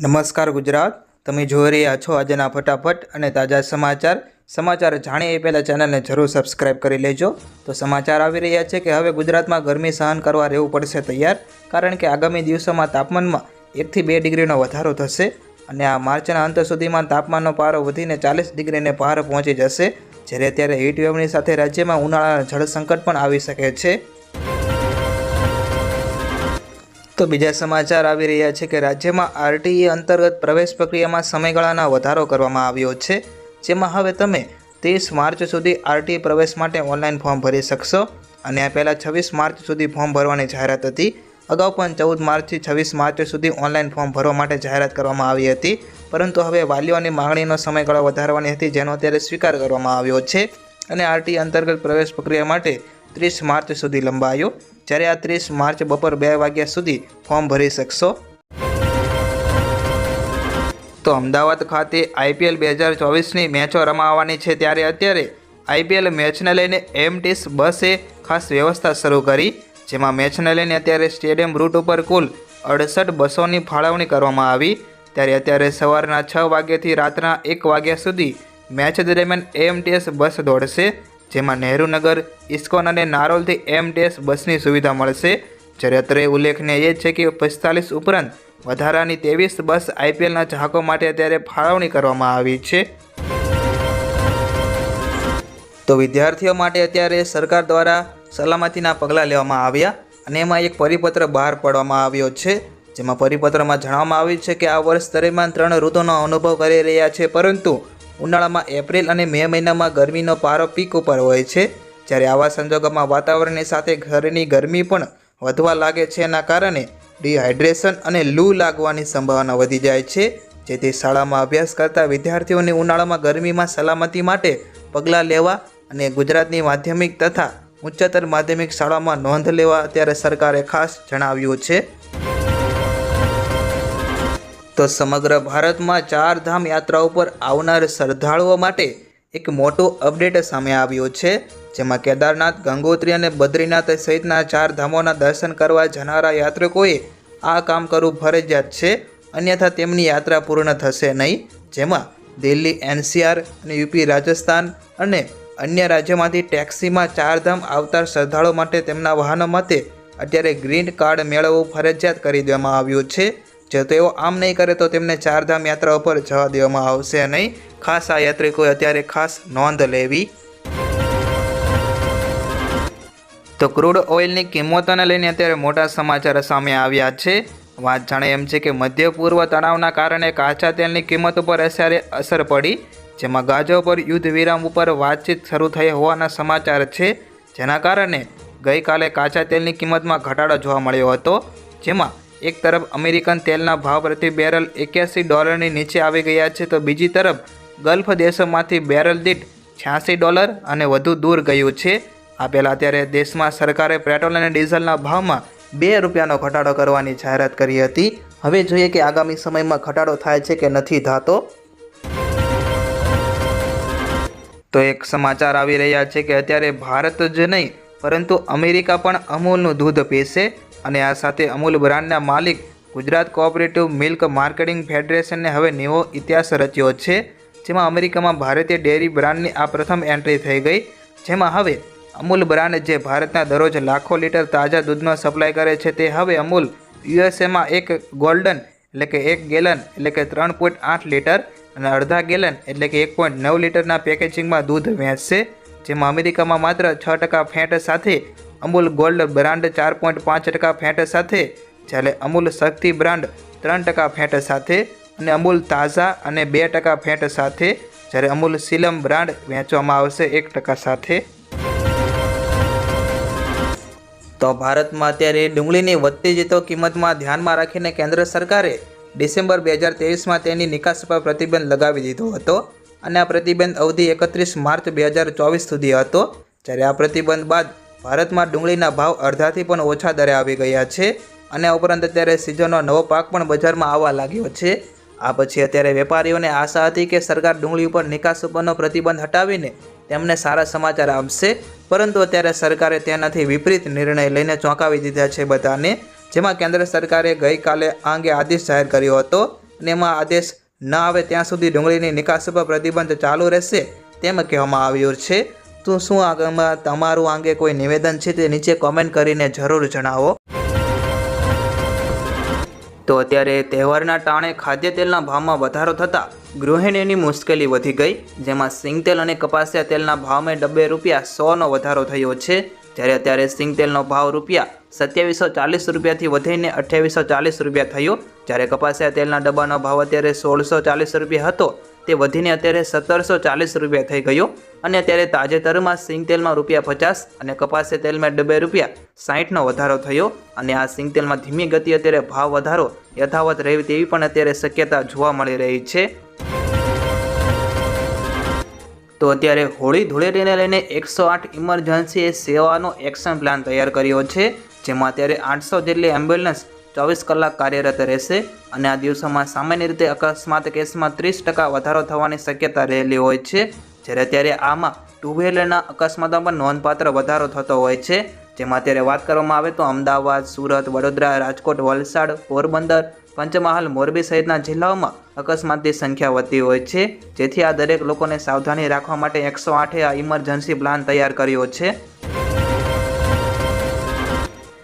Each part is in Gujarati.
નમસ્કાર ગુજરાત. તમે જોઈ રહ્યા છો આજના ફટાફટ અને તાજા સમાચાર. સમાચાર જાણીએ એ પહેલાં ચેનલને જરૂર સબસ્ક્રાઇબ કરી લેજો. તો સમાચાર આવી રહ્યા છે કે હવે ગુજરાતમાં ગરમી સહન કરવા રહેવું પડશે તૈયાર, કારણ કે આગામી દિવસોમાં તાપમાનમાં એકથી બે ડિગ્રીનો વધારો થશે અને આ માર્ચના અંત સુધીમાં તાપમાનનો પારો વધીને ચાલીસ ડિગ્રીને પાર પહોંચી જશે, જ્યારે અત્યારે હીટવેવની સાથે રાજ્યમાં ઉનાળાના જળ સંકટ પણ આવી શકે છે. તો બીજા સમાચાર આવી રહ્યા છે કે રાજ્યમાં આરટીઈ અંતર્ગત પ્રવેશ પ્રક્રિયામાં સમયગાળાના વધારો કરવામાં આવ્યો છે, જેમાં હવે તમે ત્રીસ માર્ચ સુધી આરટીઈ પ્રવેશ માટે ઓનલાઈન ફોર્મ ભરી શકશો. અને આ પહેલાં છવ્વીસ માર્ચ સુધી ફોર્મ ભરવાની જાહેરાત હતી. અગાઉ પણ ચૌદ માર્ચથી છવ્વીસ માર્ચ સુધી ઓનલાઈન ફોર્મ ભરવા માટે જાહેરાત કરવામાં આવી હતી. પરંતુ હવે વાલીઓની માંગણીનો સમયગાળો વધારવાની હતી, જેનો અત્યારે સ્વીકાર કરવામાં આવ્યો છે. અને આરટી અંતર્ગત પ્રવેશ પ્રક્રિયા માટે ત્રીસ માર્ચ સુધી લંબાયો. જ્યારે આ ત્રીસ માર્ચ બપોર બે વાગ્યા સુધી ફોર્મ ભરી શકશો. તો અમદાવાદ ખાતે આઈપીએલ બે હજાર ચોવીસની મેચો રમાવાની છે. ત્યારે અત્યારે આઈપીએલ મેચને લઈને એમટીસ બસે ખાસ વ્યવસ્થા શરૂ કરી. જેમાં મેચને લઈને અત્યારે સ્ટેડિયમ રૂટ ઉપર કુલ અડસઠ બસોની ફાળવણી કરવામાં આવી. ત્યારે અત્યારે સવારના છ વાગ્યાથી રાતના એક વાગ્યા સુધી મેચ દરમિયાન એમટીએસ બસ દોડશે. જેમાં નહેરુનગર ઇસ્કોન અને નારોલથી એમ એમટીએસ બસની સુવિધા મળશે. જ્યારે અત્રે ઉલ્લેખનીય એ છે કે પિસ્તાલીસ ઉપરાંત વધારાની ત્રેવીસ બસ આઈપીએલના ચાહકો માટે અત્યારે ફાળવણી કરવામાં આવી છે. તો વિદ્યાર્થીઓ માટે અત્યારે સરકાર દ્વારા સલામતીના પગલાં લેવામાં આવ્યા અને એમાં એક પરિપત્ર બહાર પાડવામાં આવ્યો છે. જેમાં પરિપત્રમાં જણાવવામાં આવ્યું છે કે આ વર્ષ દરમિયાન ત્રણ ઋતુનો અનુભવ કરી રહ્યા છે, પરંતુ ઉનાળામાં એપ્રિલ અને મે મહિનામાં ગરમીનો પારો પીક ઉપર હોય છે. જ્યારે આવા સંજોગોમાં વાતાવરણની સાથે ઘરની ગરમી પણ વધવા લાગે છે એના કારણે ડિહાઇડ્રેશન અને લૂ લાગવાની સંભાવના વધી જાય છે. જેથી શાળામાં અભ્યાસ કરતા વિદ્યાર્થીઓને ઉનાળામાં ગરમીમાં સલામતી માટે પગલાં લેવા અને ગુજરાતની માધ્યમિક તથા ઉચ્ચતર માધ્યમિક શાળામાં નોંધ લેવા અત્યારે સરકારે ખાસ જણાવ્યું છે. તો સમગ્ર ભારતમાં ચાર ધામ યાત્રા ઉપર આવનાર શ્રદ્ધાળુઓ માટે એક મોટો અપડેટ સામે આવ્યો છે, જેમાં કેદારનાથ, ગંગોત્રી અને બદ્રીનાથ સહિતના ચાર ધામોના દર્શન કરવા જનારા યાત્રિકોએ આ કામ કરવું ફરજિયાત છે, અન્યથા તેમની યાત્રા પૂર્ણ થશે નહીં, જેમાં દિલ્હી, એનસીઆર અને યુપી, રાજસ્થાન અને અન્ય રાજ્યોમાંથી ટેક્સીમાં ચારધામ આવતા શ્રદ્ધાળુઓ માટે તેમના વાહનો માટે અત્યારે ગ્રીન કાર્ડ મેળવવું ફરજિયાત કરી દેવામાં આવ્યું છે. જો તેઓ આમ નહીં કરે તો તેમને ચારધામ યાત્રા ઉપર જવા દેવામાં આવશે નહીં. ખાસ આ યાત્રિકોએ અત્યારે ખાસ નોંધ લેવી. તો ક્રૂડ ઓઇલની કિંમતોને લઈને અત્યારે મોટા સમાચાર સામે આવ્યા છે. વાત જાણે એમ છે કે મધ્ય પૂર્વ તણાવના કારણે કાચા તેલની કિંમત ઉપર અત્યારે અસર પડી, જેમાં ગાજો પર યુદ્ધ વિરામ ઉપર વાતચીત શરૂ થઈ હોવાના સમાચાર છે. જેના કારણે ગઈકાલે કાચા તેલની કિંમતમાં ઘટાડો જોવા મળ્યો હતો, જેમાં એક તરફ અમેરિકન તેલના ભાવ પ્રતિ બેરલ એક્યાસી ડોલરની નીચે આવી ગયા છે, તો બીજી તરફ ગલ્ફ દેશોમાંથી બેરલ દીઠ છ્યાસી ડોલર અને વધુ દૂર ગયું છે. આ પહેલાં અત્યારે દેશમાં સરકારે પેટ્રોલ અને ડીઝલના ભાવમાં બે રૂપિયાનો ઘટાડો કરવાની જાહેરાત કરી હતી. હવે જોઈએ કે આગામી સમયમાં ઘટાડો થાય છે કે નથી થતો. તો એક સમાચાર આવી રહ્યા છે કે અત્યારે ભારત જ નહીં, પરંતુ અમેરિકા પણ અમૂલનું દૂધ પીશે. અને આ સાથે અમૂલ બ્રાન્ડના માલિક ગુજરાત કોઓપરેટિવ મિલ્ક માર્કેટિંગ ફેડરેશનને હવે નવો ઇતિહાસ રચ્યો છે, જેમાં અમેરિકામાં ભારતીય ડેરી બ્રાન્ડની આ પ્રથમ એન્ટ્રી થઈ ગઈ. જેમાં હવે અમૂલ બ્રાન્ડ જે ભારતના દરરોજ લાખો લીટર તાજા દૂધનો સપ્લાય કરે છે, તે હવે અમૂલ યુએસએમાં એક ગોલ્ડન એટલે કે એક ગેલન એટલે કે ત્રણ પોઈન્ટ આઠ લીટર અને અડધા ગેલન એટલે કે એક પોઈન્ટ નવ લીટરના પેકેજિંગમાં દૂધ વેચશે. જેમાં અમેરિકામાં માત્ર છ ટકા ફેટ સાથે અમૂલ ગોલ્ડ બ્રાન્ડ ચાર પોઈન્ટ પાંચ ટકા ફેટ સાથે, જ્યારે અમૂલ શક્તિ બ્રાન્ડ ત્રણ ટકા ફેટ સાથે અને અમૂલ તાઝા અને બે ટકા ફેટ સાથે, જ્યારે અમૂલ સિલમ બ્રાન્ડ વેચવામાં આવશે એક ટકા સાથે. તો ભારતમાં અત્યારે ડુંગળીની વધતી જતો કિંમતમાં ધ્યાનમાં રાખીને કેન્દ્ર સરકારે ડિસેમ્બર બે હજાર તેવીસમાં તેની નિકાસ પર પ્રતિબંધ લગાવી દીધો હતો. અને આ પ્રતિબંધ અવધિ એકત્રીસ માર્ચ બે હજાર ચોવીસ સુધી હતો. જ્યારે આ પ્રતિબંધ બાદ ભારતમાં ડુંગળીના ભાવ અડધાથી પણ ઓછા દરે આવી ગયા છે અને ઉપરાંત અત્યારે સિઝનનો નવો પાક પણ બજારમાં આવવા લાગ્યો છે. આ પછી અત્યારે વેપારીઓને આશા હતી કે સરકાર ડુંગળી ઉપર નિકાસ ઉપરનો પ્રતિબંધ હટાવીને તેમને સારા સમાચાર આપશે. પરંતુ અત્યારે સરકારે તેનાથી વિપરીત નિર્ણય લઈને ચોંકાવી દીધા છે બધાને, જેમાં કેન્દ્ર સરકારે ગઈકાલે આ અંગે આદેશ જાહેર કર્યો હતો અને એમાં આદેશ ન આવે ત્યાં સુધી ડુંગળીની નિકાસ પર પ્રતિબંધ ચાલુ રહેશે તેમ કહેવામાં આવ્યું છે. તો શું આગળમાં તમારું અંગે કોઈ નિવેદન છે તે નીચે કોમેન્ટ કરીને જરૂર જણાવો. તો અત્યારે તહેવારના ટાણે ખાદ્ય તેલના ભાવમાં વધારો થતાં ગૃહિણીની મુશ્કેલી વધી ગઈ, જેમાં સિંગ તેલ અને કપાસિયા તેલના ભાવમાં ડબ્બે રૂપિયા સોનો વધારો થયો છે. જ્યારે અત્યારે સિંગ તેલનો ભાવ રૂપિયા સત્યાવીસો ચાલીસ રૂપિયાથી વધીને અઠ્યાવીસો ચાલીસ રૂપિયા થયો. જ્યારે કપાસિયા તેલના ડબ્બાનો ભાવ અત્યારે સોળસો ચાલીસ રૂપિયા હતો, તે વધીને અત્યારે સત્તરસો ચાલીસ રૂપિયા થઈ ગયો. અને અત્યારે તાજેતરમાં સિંગ તેલમાં રૂપિયા પચાસ અને કપાસિયા તેલમાં ડબ્બે રૂપિયા સાહીઠનો વધારો થયો. અને આ સિંગ તેલમાં ધીમી ગતિ અત્યારે ભાવ વધારો યથાવત રહે તેવી પણ અત્યારે શક્યતા જોવા મળી રહી છે. તો અત્યારે હોળી ધૂળેટીને લઈને એકસો આઠ ઇમરજન્સીએ સેવાનો એક્શન પ્લાન તૈયાર કર્યો છે, જેમાં અત્યારે આઠસો જેટલી એમ્બ્યુલન્સ ચોવીસ કલાક કાર્યરત રહેશે અને આ દિવસોમાં સામાન્ય રીતે અકસ્માત કેસમાં ત્રીસ ટકા વધારો થવાની શક્યતા રહેલી હોય છે. જ્યારે અત્યારે આમાં ટુ વ્હીલરના અકસ્માતમાં પણ નોંધપાત્ર વધારો થતો હોય છે. જેમાં અત્યારે વાત કરવામાં આવે તો અમદાવાદ, સુરત, વડોદરા, રાજકોટ, વલસાડ, પોરબંદર પંચમહાલ મોરબી સહિતના જિલ્લાઓમાં અકસ્માતની સંખ્યા વધતી હોય છે. જેથી આ દરેક લોકોને સાવધાની રાખવા માટે એકસો આઠે આ ઇમરજન્સી પ્લાન તૈયાર કર્યો છે.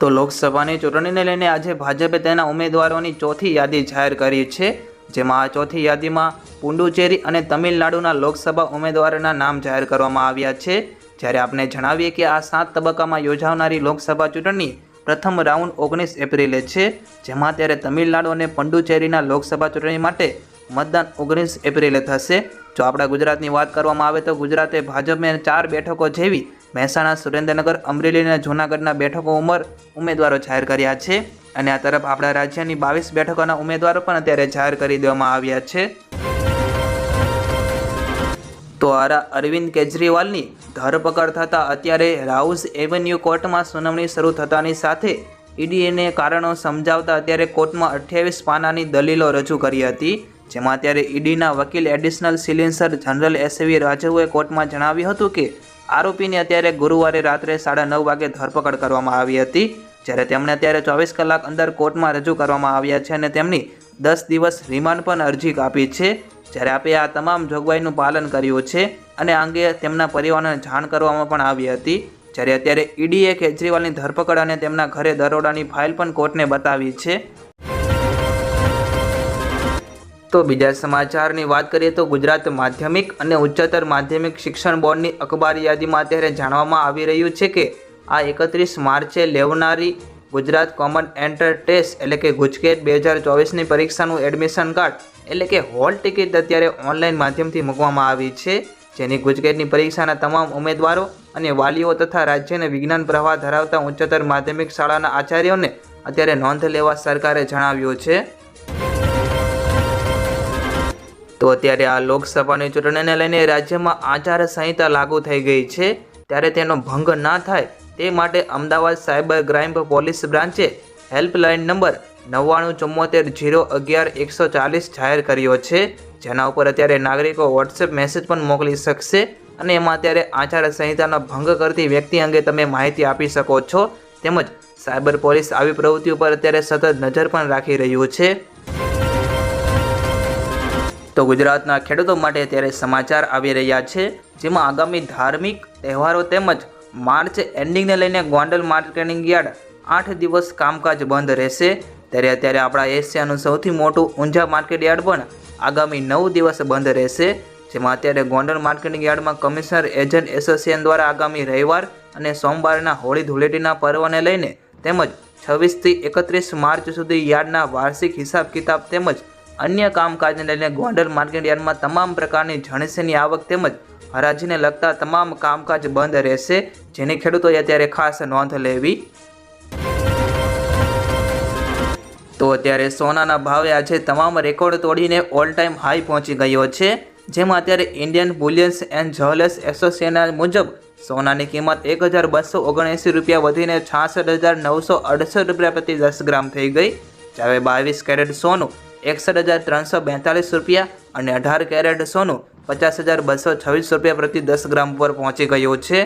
તો લોકસભાની ચૂંટણીને લઈને આજે ભાજપે તેના ઉમેદવારોની ચોથી યાદી જાહેર કરી છે. જેમાં આ ચોથી યાદીમાં પુડુચેરી અને તમિલનાડુના લોકસભા ઉમેદવારોના નામ જાહેર કરવામાં આવ્યા છે. જ્યારે આપણે જણાવીએ કે આ સાત તબક્કામાં યોજાનારી લોકસભા ચૂંટણી પ્રથમ રાઉન્ડ ઓગણીસ એપ્રિલે છે, જેમાં ત્યારે તમિલનાડુ અને પંડુચેરીના લોકસભા ચૂંટણી માટે મતદાન ઓગણીસ એપ્રિલે થશે. જો આપણા ગુજરાતની વાત કરવામાં આવે તો ગુજરાતે ભાજપને ચાર બેઠકો જેવી મહેસાણા, સુરેન્દ્રનગર, અમરેલી અને જૂનાગઢના બેઠકો ઉમર ઉમેદવારો જાહેર કર્યા છે. અને આ તરફ આપણા રાજ્યની બાવીસ બેઠકોના ઉમેદવારો પણ અત્યારે જાહેર કરી દેવામાં આવ્યા છે. તો અરવિંદ કેજરીવાલની ધરપકડ થતાં અત્યારે રાઉઝ એવન્યુ કોર્ટમાં સુનાવણી શરૂ થતાની સાથે ઈડીએને કારણો સમજાવતા અત્યારે કોર્ટમાં અઠ્યાવીસ પાનાની દલીલો રજૂ કરી હતી, જેમાં અત્યારે ઈડીના વકીલ additional solicitor general S V રાજુએ કોર્ટમાં જણાવ્યું હતું કે આરોપીની અત્યારે ગુરુવારે રાત્રે સાડા નવ વાગે ધરપકડ કરવામાં આવી હતી, જ્યારે તેમણે અત્યારે ચોવીસ કલાક અંદર કોર્ટમાં રજૂ કરવામાં આવ્યા છે અને તેમની દસ દિવસ રિમાન્ડ પણ અરજી આપી છે. જ્યારે આપે આ તમામ જોગવાઈનું પાલન કર્યું છે અને અંગે તેમના પરિવારને જાણ કરવામાં પણ આવી હતી, જ્યારે અત્યારે ઈડીએ કેજરીવાલની ધરપકડ અને તેમના ઘરે દરોડાની ફાઇલ પણ કોર્ટને બતાવી છે. તો બીજા સમાચારની વાત કરીએ તો ગુજરાત માધ્યમિક અને ઉચ્ચતર માધ્યમિક શિક્ષણ બોર્ડની અખબાર યાદીમાં અત્યારે જાણવામાં આવી રહ્યું છે કે આ એકત્રીસ માર્ચે લેવનારી ગુજરાત કોમન એન્ટર ટેસ્ટ એટલે કે ગુજકેટ બે હજાર ચોવીસની પરીક્ષાનું એડમિશન કાર્ડ એટલે કે હોલ ટિકિટ અત્યારે ઓનલાઈન માધ્યમથી મૂકવામાં આવી છે, જેની ગુજકેટની પરીક્ષાના તમામ ઉમેદવારો અને વાલીઓ તથા રાજ્યને વિજ્ઞાન પ્રવાહ ધરાવતા ઉચ્ચતર માધ્યમિક શાળાના આચાર્યોને અત્યારે નોંધ લેવા સરકારે જણાવ્યું છે. તો અત્યારે આ લોકસભાની ચૂંટણીને લઈને રાજ્યમાં આચાર સંહિતા લાગુ થઈ ગઈ છે. ત્યારે તેનો ભંગ ના થાય તે માટે અમદાવાદ સાયબર ક્રાઇમ પોલીસ બ્રાન્ચે હેલ્પલાઇન નંબર નવ્વાણું ચુમ્મોતેર જીરો અગિયાર એકસો ચાલીસ જાહેર કર્યો છે. જેના ઉપર અત્યારે નાગરિકો વોટ્સએપ મેસેજ પણ મોકલી શકશે અને એમાં અત્યારે આચાર સંહિતાનો ભંગ કરતી વ્યક્તિ અંગે તમે માહિતી આપી શકો છો. તેમજ સાયબર પોલીસ આવી પ્રવૃત્તિ ઉપર અત્યારે સતત નજર પણ રાખી રહ્યું છે. તો ગુજરાતના ખેડૂતો માટે અત્યારે સમાચાર આવી રહ્યા છે. જેમાં આગામી ધાર્મિક તહેવારો તેમજ માર્ચ એન્ડિંગને લઈને ગોંડલ માર્કેટિંગ યાર્ડ આઠ દિવસ કામકાજ બંધ રહેશે. ત્યારે અત્યારે આપણા એશિયાનું સૌથી મોટું ઊંઝા માર્કેટ યાર્ડ પણ આગામી નવ દિવસ બંધ રહેશે, જેમાં અત્યારે ગોંડલ માર્કેટિંગ યાર્ડમાં કમિશનર એજન્ટ એસોસિએશન દ્વારા આગામી રવિવાર અને સોમવારના હોળી ધૂળેટીના પર્વને લઈને તેમજ છવ્વીસથી એકત્રીસ માર્ચ સુધી યાર્ડના વાર્ષિક હિસાબ કિતાબ તેમજ અન્ય કામકાજને લઈને ગોંડલ માર્કેટ યાર્ડમાં તમામ પ્રકારની જણસીની આવક તેમજ હરાજીને લગતા તમામ કામકાજ બંધ રહેશે, જેની ખેડૂતોએ અત્યારે ખાસ નોંધ લેવી તો અત્યારે સોનાના ભાવે આજે તમામ રેકોર્ડ તોડીને ઓલ ટાઈમ હાઈ પહોંચી ગયો છે. જેમાં અત્યારે Indian bullions and jewellers association મુજબ સોનાની કિંમત એક હજાર બસો ઓગણએંસી રૂપિયા વધીને છાસઠ હજાર નવસો અડસઠ રૂપિયા પ્રતિ દસ ગ્રામ થઈ ગઈ. જ્યારે બાવીસ કેરેટ સોનું એકસઠ હજાર ત્રણસો બેતાલીસ રૂપિયા અને અઢાર કેરેટ સોનું પચાસ હજાર બસો છવ્વીસ રૂપિયા પ્રતિ દસ ગ્રામ પર પહોંચી ગયું છે.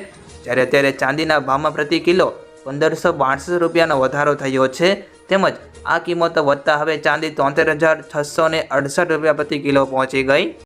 જ્યારે અત્યારે ચાંદીના ભાવમાં પ્રતિ કિલો પંદરસો બાસઠ રૂપિયાનો વધારો થયો છે. તેમજ આ કિંમતો વધતા હવે ચાંદી તોતેર હજાર છસો અડસઠ રૂપિયા પ્રતિ કિલો પહોંચી ગઈ.